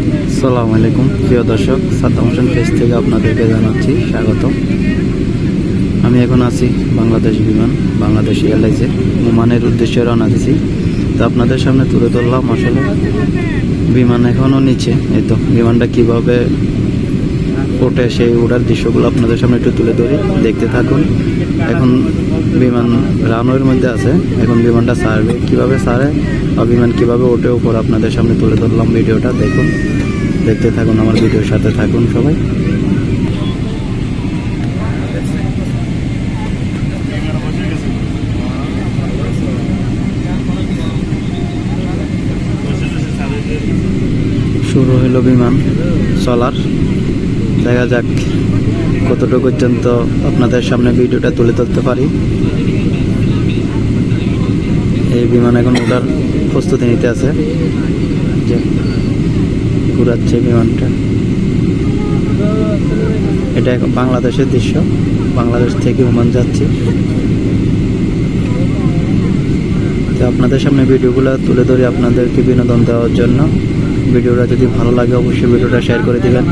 আসসালামু আলাইকুম। প্রিয় দর্শক, সাদ্দাম হোসেন পেজ থেকে আপনাদেরকে জানাচ্ছি স্বাগত আমি এখন আছি বাংলাদেশ বিমান, বাংলাদেশ এয়ারলাইন্সে ওমানের উদ্দেশ্যে রওনা দিছি। তো আপনাদের সামনে তুলে ধরলাম আসলে বিমান এখনও নিচে। এই তো, বিমানটা কীভাবে ওঠে সেই ওড়ার দৃশ্যগুলো আপনাদের সামনে একটু তুলে ধরি। দেখতে থাকুন। এখন বিমান রানওয়ের মধ্যে আছে। এখন বিমানটা সারবে কীভাবে সারে বা বিমান কীভাবে ওঠে উপর আপনাদের সামনে তুলে ধরলাম ভিডিওটা। দেখুন, দেখতে থাকুন, আমার ভিডিওর সাথে থাকুন সবাই। শুরু হলো বিমান, চলার। দেখা যাক। কতটুকু পর্যন্ত আপনাদের সামনে ভিডিওটা তুলে ধরতে পারি? এই বিমান এখন ওঠার প্রস্তুতি নিতে আছে। যে ঘুরাচ্ছে বিমানটা। এটা এখন বাংলাদেশের দৃশ্য। বাংলাদেশ থেকে ওমান যাচ্ছে। তো আপনাদের সামনে ভিডিওগুলো তুলে ধরে আপনাদেরকে বিনোদন দেওয়ার জন্য। ভিডিওটা যদি ভালো লাগে, অবশ্যই ভিডিওটা শেয়ার করে দিবেন।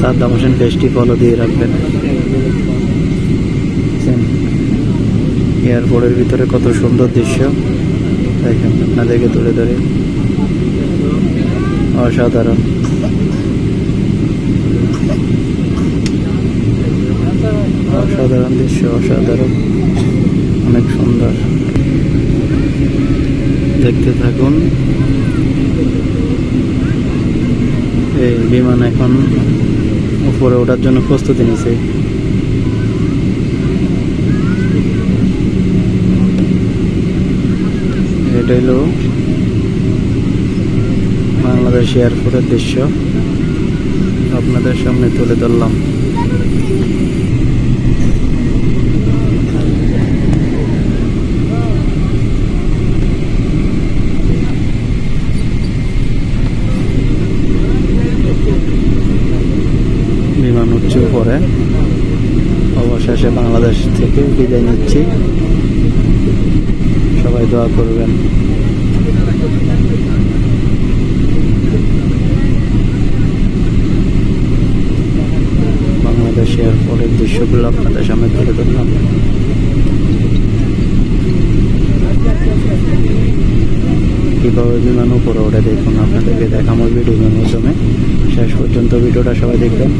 সাদ্দাম হোসেন পেজটি ফলো দিয়ে রাখবেন। এয়ারপোর্টের ভিতরে কত সুন্দর দৃশ্য। দেখেন, আপনাদেরকে তুলে ধরে। অসাধারণ। অসাধারণ দৃশ্য, অসাধারণ। অনেক সুন্দর। দেখতে থাকুন। এই বিমান এখন উপরে ওঠার জন্য প্রস্তুতি নিছে এটা হলো বাংলাদেশ এয়ারপোর্টের দৃশ্য। আপনাদের সামনে তুলে ধরলাম। বিমান পরে অবশেষে বাংলাদেশ থেকে বিদায় নিচ্ছি। সবাই দোয়া করবেন। বাংলাদেশের পরের দৃশ্যগুলো আপনাদের সামনে তুলে ধরলাম। কীভাবে বিমান উপরে ওঠে দেখুন, আপনাদেরকে দেখাবো ভিডিওর মাধ্যমে। শেষ পর্যন্ত ভিডিওটা সবাই দেখবেন।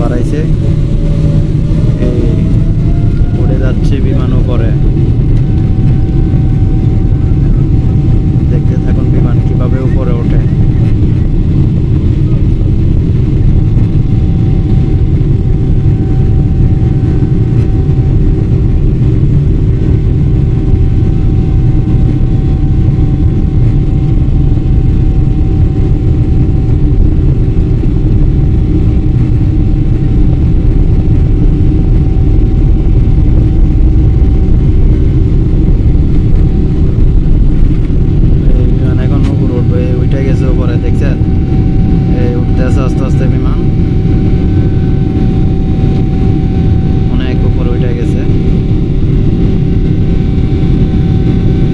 বাড়াইছে এই উড়ে যাচ্ছে বিমান উপরে দেখতে থাকুন বিমান কীভাবে উপরে ওঠে এই বিমান এখন উপরে উঠবে এই উঠে গেছে উপরে দেখছেন এই উঠতে আছে আস্তে আস্তে বিমান অনেক উপরে উঠে গেছে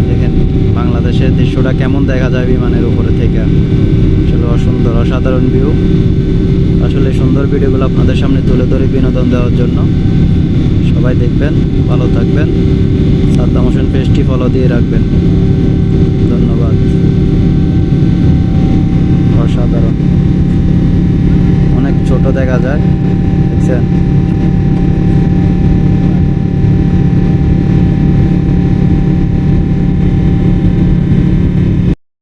দেখেন বাংলাদেশের দৃশ্যটা কেমন দেখা যায় বিমানের উপরে থেকে? আসলে অসুন্দর, অসাধারণ ভিউ আসলে সুন্দর ভিডিওগুলো আপনাদের সামনে তুলে ধরে বিনোদন দেওয়ার জন্য। সবাই দেখবেন, ভালো থাকবেন। সাদ্দাম হোসেন পেজটি ফলো দিয়ে রাখবেন। ধন্যবাদ। অসাধারণ। অনেক ছোট দেখা যায়, দেখছেন?